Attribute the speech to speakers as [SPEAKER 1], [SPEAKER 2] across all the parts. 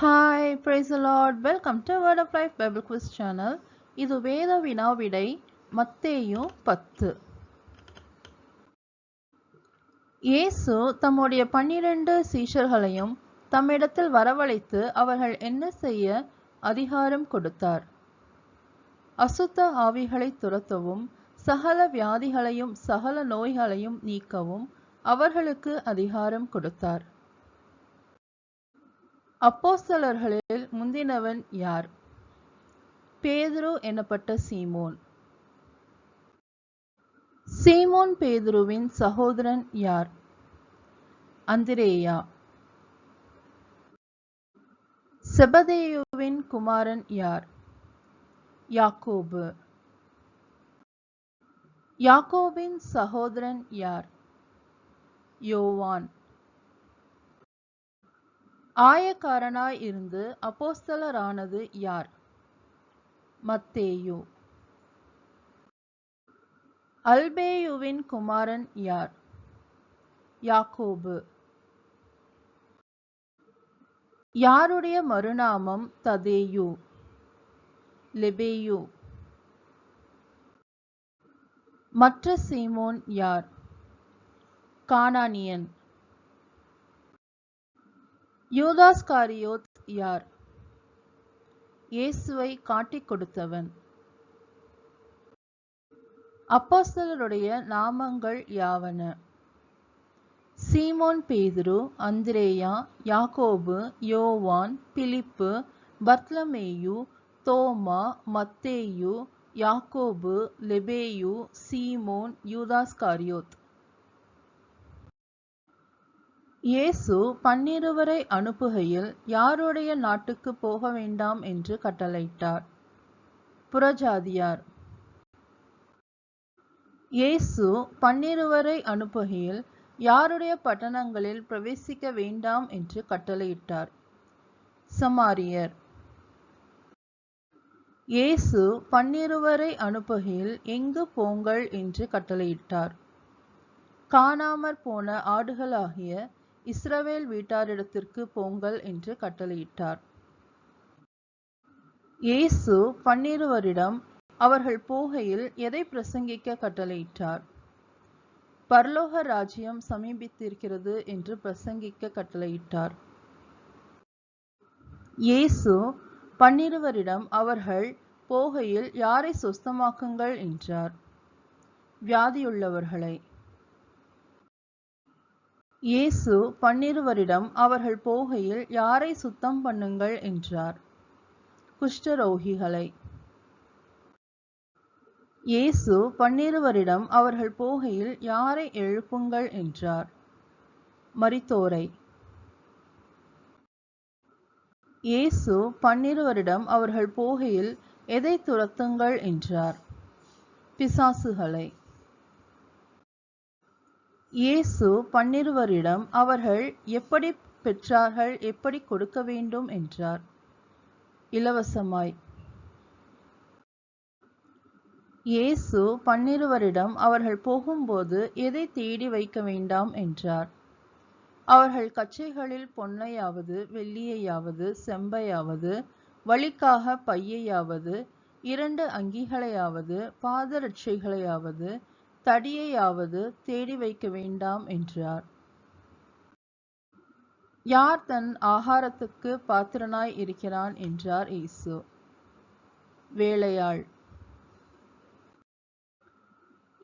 [SPEAKER 1] Hi praise Lord welcome to Word of Life Bible quiz channel இது வேத வினாவிடை மத்தேயு பத்து. இயேசு தம்முடைய பன்னிரண்டு சீஷர்களையும் தம்மிடத்தில் வரவழைத்து அவர்கள் என்ன செய்ய அதிகாரம் கொடுத்தார். அசுத்த ஆவிகளை துரத்தவும் சகல வியாதிகளையும் சகல நோய்களையும் நீக்கவும் அவர்களுக்கு அதிகாரம் கொடுத்தார். அப்போஸ்தலர்களில் முந்தினவன் யார்? பேதுரு எனப்பட்ட சீமோன். சீமோன் பேதுருவின் சகோதரன் யார்? அந்திரேயா. செபதேயுவின் குமாரன் யார்? யாக்கோபு. யாக்கோபின் சகோதரன் யார்? யோவான். ஆயக்காரனாய் இருந்து அப்போஸ்தலரானது யார்? மத்தேயு. அல்பேயுவின் குமாரன் யார்? யாக்கோபு. யாருடைய மறுநாமம் ததேயு? லெபேயு. மற்ற சீமோன் யார்? கானானியன். யூதாஸ்காரியோத் யார்? இயேசுவை காட்டிக் கொடுத்தவன். அப்போஸ்தலருடைய நாமங்கள் யாவன? சீமோன் பேதுரு அந்திரேயா யாக்கோபு யோவான் பிலிப்பு பத்லமேயு தோமா மத்தேயு யாக்கோபு லெபேயு சீமோன் யூதாஸ்காரியோத். இயேசு பன்னிருவரை அனுப்புகையில் யாருடைய நாட்டுக்கு போக வேண்டாம் என்று கட்டளையிட்டார். புறஜாதியார். இயேசு பன்னிருவரை அனுப்புகையில் யாருடைய பட்டணங்களில் பிரவேசிக்க வேண்டாம் என்று கட்டளையிட்டார். சமாரியர். இயேசு பன்னிருவரை அனுப்புகையில் எங்கு போங்கள் என்று கட்டளையிட்டார். காணாமற் போன ஆடுகளாகிய இஸ்ரவேல் வீட்டாரிடத்திற்கு போங்கள் என்று கட்டளையிட்டார். இயேசு பன்னிருவரிடம் அவர்கள் போகையில் எதை பிரசங்கிக்க கட்டளையிட்டார்? பரலோக ராஜ்யம் சமீபித்திருக்கிறது என்று பிரசங்கிக்க கட்டளையிட்டார். இயேசு பன்னிருவரிடம் அவர்கள் போகையில் யாரை சொஸ்தமாக்குங்கள் என்றார். வியாதியுள்ளவர்களை இயேசு பன்னிருவரிடம் அவர்கள் போகையில் யாரை சுத்தம் பண்ணுங்கள்? என்றார். குஷ்டரோகிகளை. இயேசு பன்னிருவரிடம் அவர்கள் போகையில் யாரை எழுப்புங்கள்? என்றார். மரித்தோரை. இயேசு பன்னிருவரிடம் அவர்கள் போகையில் எதை துரத்துங்கள்? என்றார். பிசாசுகளை. இயேசு பன்னிருவரிடம் அவர்கள் எப்படி பெற்றார்கள்? எப்படி கொடுக்க வேண்டும்? என்றார். இலவசமாய். இயேசு பன்னிருவரிடம் அவர்கள் போகும்போது எதை தேடி வைக்க வேண்டாம்? என்றார். அவர்கள் கச்சைகளில் பொன்னையாவது வெள்ளியையாவது செம்பையாவது வழிக்காக பையையாவது இரண்டு அங்கிகளையாவது பாதரட்சைகளையாவது தடியையாவது தேடி வைக்க வேண்டாம் என்றார். யார் தன் ஆகாரத்துக்கு பாத்திரனாய் இருக்கிறான்? என்றார் இயேசு. வேலையாள்.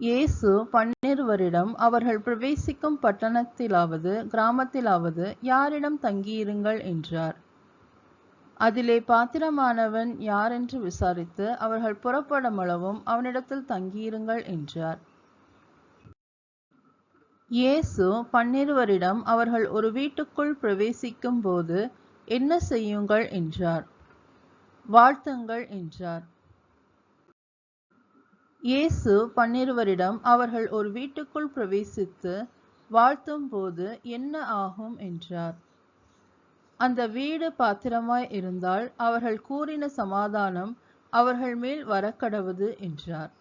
[SPEAKER 1] இயேசு பன்னிருவரிடம் அவர்கள் பிரவேசிக்கும் பட்டணத்திலாவது கிராமத்திலாவது யாரிடம் தங்கியிருங்கள்? என்றார். அதிலே பாத்திரமானவன் யாரென்று விசாரித்து அவர்கள் புறப்படமளவும் அவனிடத்தில் தங்கியிருங்கள் என்றார். இயேசு பன்னிருவரிடம் அவர்கள் ஒரு வீட்டுக்குள் பிரவேசிக்கும் போது என்ன செய்யுங்கள்? என்றார். வாழ்த்துங்கள் என்றார். இயேசு பன்னிருவரிடம் அவர்கள் ஒரு வீட்டுக்குள் பிரவேசித்து வாழ்த்தும் போது என்ன ஆகும்? என்றார். அந்த வீடு பாத்திரமாய் இருந்தால் அவர்கள் கூறின சமாதானம் அவர்கள் மேல் வரக்கடவுது என்றார்.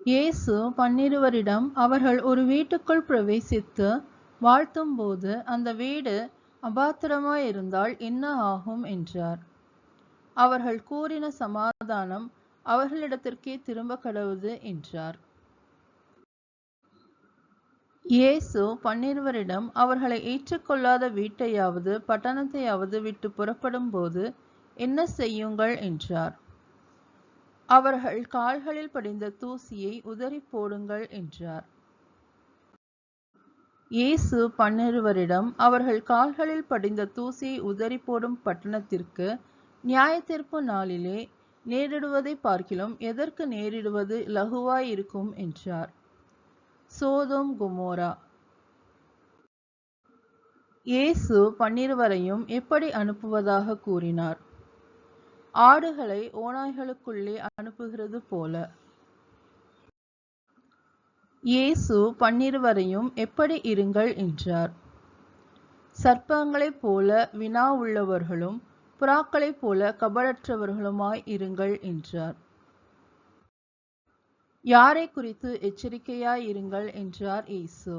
[SPEAKER 1] இயேசு பன்னிருவரிடம் அவர்கள் ஒரு வீட்டுக்குள் பிரவேசித்து வாழ்த்தும்போது அந்த வீடு அபாத்திரமாய் இருந்தால் என்ன ஆகும் என்றார். அவர்கள் கூறின சமாதானம் அவர்களிடத்திற்கே திரும்ப கடவுது என்றார். இயேசு பன்னிருவரிடம் அவர்களை ஏற்றுக்கொள்ளாத வீட்டையாவது பட்டணத்தையாவது விட்டு புறப்படும் போது என்ன செய்யுங்கள் என்றார். அவர்கள் கால்களில் படிந்த தூசியை உதறி போடுங்கள் என்றார். இயேசு பன்னிருவரிடம் அவர்கள் கால்களில் படிந்த தூசியை உதறி போடும் பட்டணத்திற்கு நியாயத்தீர்ப்பு நாளிலே நேரிடுவதை பார்க்கிலும் எதற்கு நேரிடுவது லகுவாய் இருக்கும் என்றார். சோதோம் குமோரா. இயேசு பன்னிருவரையும் எப்படி அனுப்புவதாக கூறினார்? ஆடுகளை ஓநாய்களுக்குள்ளே அனுப்புகிறது போல. இயேசு பன்னிருவரையும் எப்படி இருங்கள் என்றார். சர்ப்பங்களைப் போல வினா உள்ளவர்களும் புறாக்களைப் போல கபடற்றவர்களுமாய் இருங்கள் என்றார். யாரை குறித்து எச்சரிக்கையாய் இருங்கள் என்றார் இயேசு.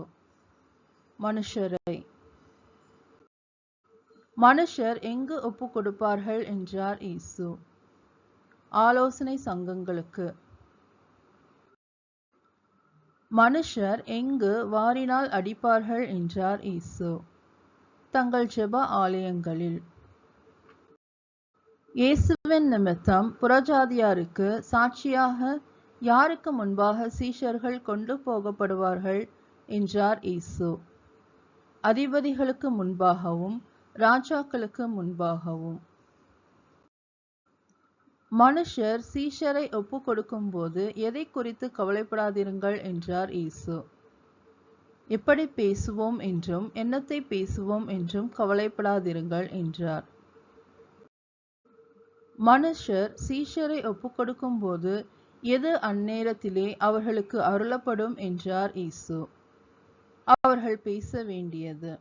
[SPEAKER 1] மனுஷரை மனுஷர் எங்கு ஒப்பு கொடுப்பார்கள் என்றார் இயேசு. ஆலோசனை சங்கங்களுக்கு. மனுஷர் எங்கு வாரினால் அடிப்பார்கள் என்றார் இயேசு. தங்கள் ஜெப ஆலயங்களில். இயேசுவின் நிமித்தம் புறஜாதியாருக்கு சாட்சியாக யாருக்கு முன்பாக சீஷர்கள் கொண்டு போகப்படுவார்கள் என்றார் இயேசு. அதிபதிகளுக்கு முன்பாகவும் ராஜாக்களுக்கு முன்பாகவும். மனுஷர் சீஷரை ஒப்பு கொடுக்கும்போது எதை குறித்து கவலைப்படாதிருங்கள் என்றார் இயேசு. எப்படி பேசுவோம் என்றும் என்னத்தை பேசுவோம் என்றும் கவலைப்படாதிருங்கள் என்றார். மனுஷர் சீஷரை ஒப்பு கொடுக்கும்போது எது அந்நேரத்திலே அவர்களுக்கு அருளப்படும் என்றார் இயேசு. அவர்கள் பேச வேண்டியது.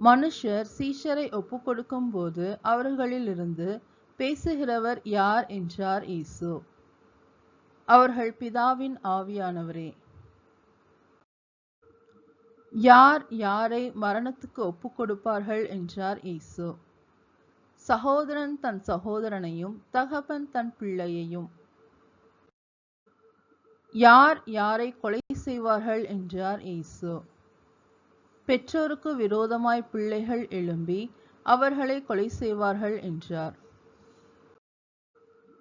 [SPEAKER 1] மனுஷர் சீஷரை ஒப்பு கொடுக்கும்போது அவர்களிலிருந்து பேசுகிறவர் யார் என்றார் இயேசு. அவர்கள் பிதாவின் ஆவியானவரே. யார் யாரை மரணத்துக்கு ஒப்பு கொடுப்பார்கள் என்றார் இயேசு. சகோதரன் தன் சகோதரனையும் தகப்பன் தன் பிள்ளையையும். யார் யாரை கொலை செய்வார்கள் என்றார் இயேசு. பெற்றோருக்கு விரோதமாய் பிள்ளைகள் எழும்பி அவர்களை கொலை செய்வார்கள் என்றார்.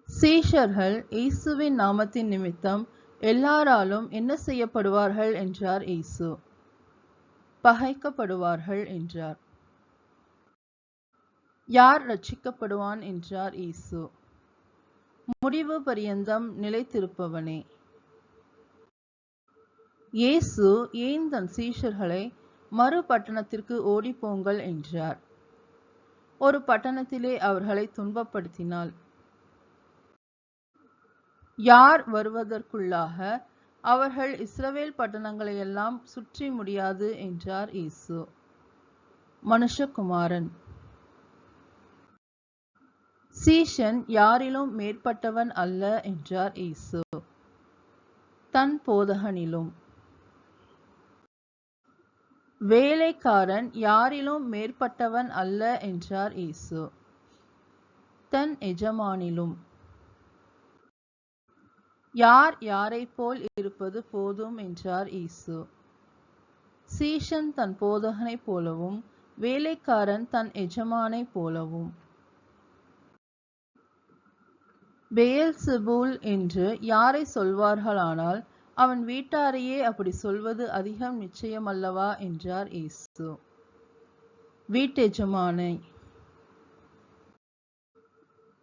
[SPEAKER 1] சீஷர்கள் இயேசுவின் நாமத்தின் நிமித்தம் எல்லாராலும் என்ன செய்யப்படுவார்கள் என்றார் இயேசு. பகைக்கப்படுவார்கள் என்றார். யார் ரட்சிக்கப்படுவான் என்றார் இயேசு. முடிவு பரியந்தம் நிலைத்திருப்பவனே. இயேசு ஏன் தன் சீஷர்களை மறு பட்டணத்திற்கு ஓடிப்போங்கள் என்றார். ஒரு பட்டணத்திலே அவர்களை துன்பப்படுத்தினாள். யார் வருவதற்குள்ளாக அவர்கள் இஸ்ரவேல் பட்டணங்களையெல்லாம் சுற்றி முடியாது என்றார் இயேசு. மனுஷகுமாரன். சீஷன் யாரிலும் மேற்பட்டவன் அல்ல என்றார் இயேசு. தன் போதகனிலும். வேலைக்காரன் யாரிலும் மேற்பட்டவன் அல்ல என்றார் இயேசு. தன் எஜமானிலும். யார் யாரை போல் இருப்பது போதும் என்றார் இயேசு. சீஷன் தன் போதகனைப் போலவும் வேலைக்காரன் தன் எஜமானைப் போலவும். பெயல்செபூல் என்று யாரை சொல்வார்களானால் அவன் வீட்டாரையே அப்படி சொல்வது அதிகம் நிச்சயம் அல்லவா என்றார் இயேசு. வீட்டெஜமானை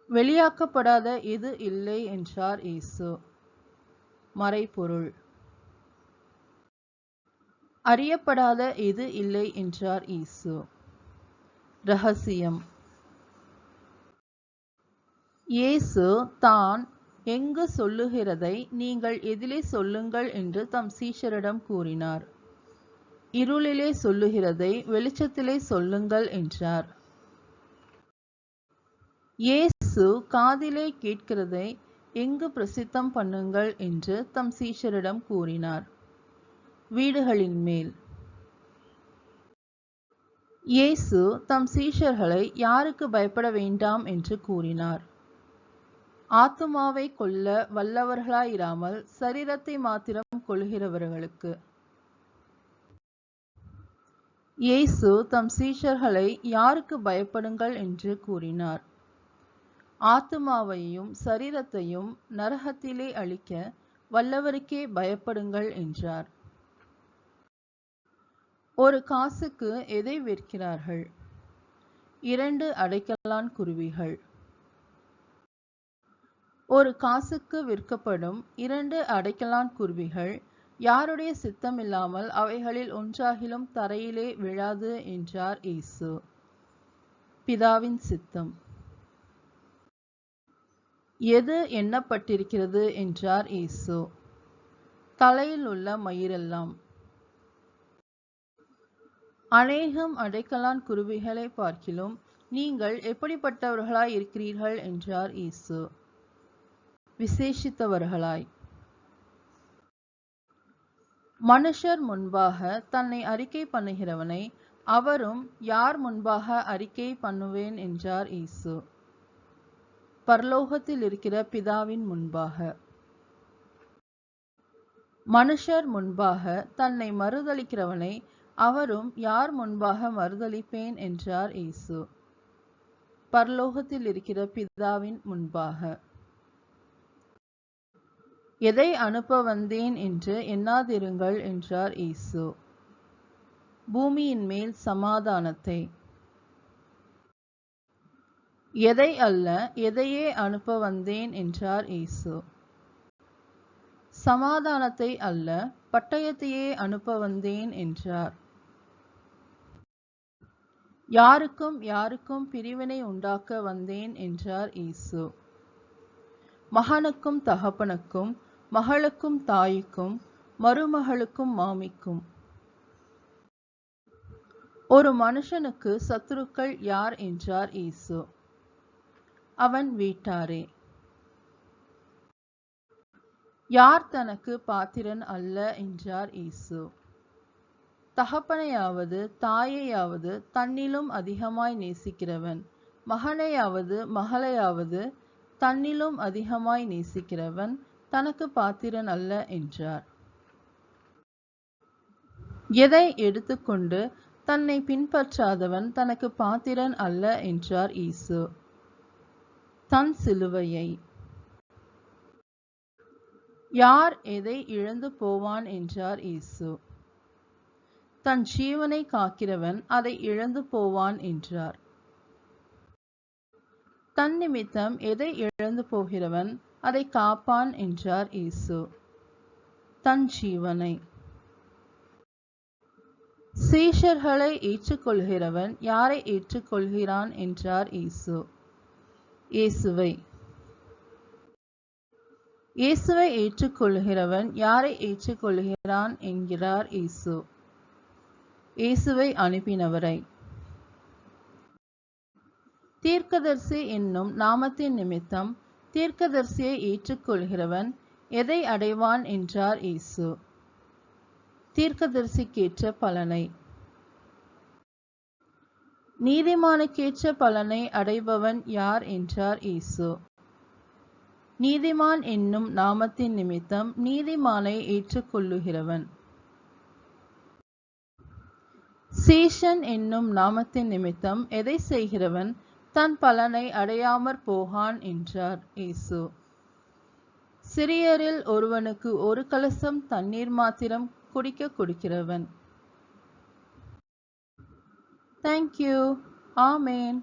[SPEAKER 1] வெளியாக்கப்படாத எது இல்லை என்றார் இயேசு. மறைபொருள். அறியப்படாத எது இல்லை என்றார் இயேசு. ரகசியம். இயேசு தான் எங்கு சொல்லுகிறதை நீங்கள் எதிலே சொல்லுங்கள் என்று தம் சீஷரிடம் கூறினார். இருளிலே சொல்லுகிறதை வெளிச்சத்திலே சொல்லுங்கள் என்றார். இயேசு காதிலே கேட்கிறதை எங்கு பிரசித்தம் பண்ணுங்கள் என்று தம் சீஷரிடம் கூறினார். வீடுகளின் மேல். இயேசு தம் சீஷர்களை யாருக்கு பயப்பட வேண்டாம் என்று கூறினார். ஆத்துமாவை கொல்ல வல்லவர்களாயிராமல் சரீரத்தை மாத்திரம் கொள்கிறவர்களுக்கு இயேசு தம் சீஷர்களை யாருக்கு பயப்படுங்கள் என்று கூறினார். ஆத்துமாவையும் சரீரத்தையும் நரகத்திலே அழிக்க வல்லவருக்கே பயப்படுங்கள் என்றார். ஒரு காசுக்கு எதை விற்கிறார்கள்? இரண்டு அடைக்கலான் குருவிகள். ஒரு காசுக்கு விற்கப்படும் இரண்டு அடைக்கலான் குருவிகள் யாருடைய சித்தமில்லாமல் அவைகளில் ஒன்றாகிலும் தரையிலே விழாது என்றார் இயேசு. பிதாவின் சித்தம். எது எண்ணப்பட்டிருக்கிறது என்றார் இயேசு. தலையில் உள்ள மயிரெல்லாம். அநேகம் அடைக்கலான் குருவிகளை பார்க்கிலும் நீங்கள் எப்படிப்பட்டவர்களாய் இருக்கிறீர்கள் என்றார் இயேசு. விசேஷித்தவர்களாய். மனுஷர் முன்பாக தன்னை அறிக்கை பண்ணுகிறவனை அவரும் யார் முன்பாக அறிக்கை பண்ணுவேன் என்றார் இயேசு. பரலோகத்தில் இருக்கிற பிதாவின் முன்பாக. மனுஷர் முன்பாக தன்னை மறுதளிக்கிறவனை அவரும் யார் முன்பாக மறுதளிப்பேன் என்றார் இயேசு. பரலோகத்தில் இருக்கிற பிதாவின் முன்பாக. எதை அனுப்ப வந்தேன் என்று எண்ணாதிருங்கள் என்றார் இயேசு. பூமியின் மேல் சமாதானத்தை. எதை அல்ல எதையே அனுப்ப வந்தேன் என்றார் இயேசு. சமாதானத்தை அல்ல பட்டயத்தையே அனுப்ப வந்தேன் என்றார். யாருக்கும் யாருக்கும் பிரிவினை உண்டாக்க வந்தேன் என்றார் இயேசு. மகனுக்கும் தகப்பனுக்கும் மகளுக்கும் தாய்க்கும் மருமகளுக்கும் மாமிக்கும். ஒரு மனுஷனுக்கு சத்துருக்கள் யார் என்றார் இயேசு. அவன் வீட்டாரே. யார் தனக்கு பாத்திரன் அல்ல என்றார் இயேசு. தகப்பனையாவது தாயையாவது தன்னிலும் அதிகமாய் நேசிக்கிறவன் மகனையாவது மகளையாவது தன்னிலும் அதிகமாய் நேசிக்கிறவன் தனக்கு பாத்திரன் அல்ல என்றார். எதை எடுத்துக்கொண்டு தன்னை பின்பற்றாதவன் தனக்கு பாத்திரன் அல்ல என்றார் ஈசு. தன் சிலுவையை. யார் எதை இழந்து போவான் என்றார் இயேசு தன் ஜீவனை காக்கிறவன் அதை இழந்து போவான் என்றார். தன் நிமித்தம் எதை இழந்து போகிறவன் அதை காப்பான் என்றார் இயேசு. தன் ஜீவனை. சீஷர்களை ஏற்றுக்கொள்கிறவன் யாரை ஏற்றுக்கொள்கிறான் என்றார் இயேசு. இயேசுவை. இயேசுவை ஏற்றுக்கொள்கிறவன் யாரை ஏற்றுக்கொள்கிறான் என்கிறார் இயேசு. இயேசுவை அனுப்பினவரை. தீர்க்கதர்சி என்னும் நாமத்தின் நிமித்தம் தீர்க்கதரிசியை ஏற்றுக்கொள்கிறவன் எதை அடைவான் என்றார் இயேசு. தீர்க்கதரிசிக்கேற்ற பலனை. நீதிமானுக்கேற்ற பலனை அடைபவன் யார் என்றார் இயேசு. நீதிமான் என்னும் நாமத்தின் நிமித்தம் நீதிமானை ஏற்றுக்கொள்ளுகிறவன். சீஷன் என்னும் நாமத்தின் நிமித்தம் எதை செய்கிறவன்? தன் பலனை அடையாமற் போகான் என்றார் இயேசு. சிறியரில் ஒருவனுக்கு ஒரு கலசம் தண்ணீர் மாத்திரம் குடிக்க கொடுக்கிறவன். தேங்க்யூ ஆமேன்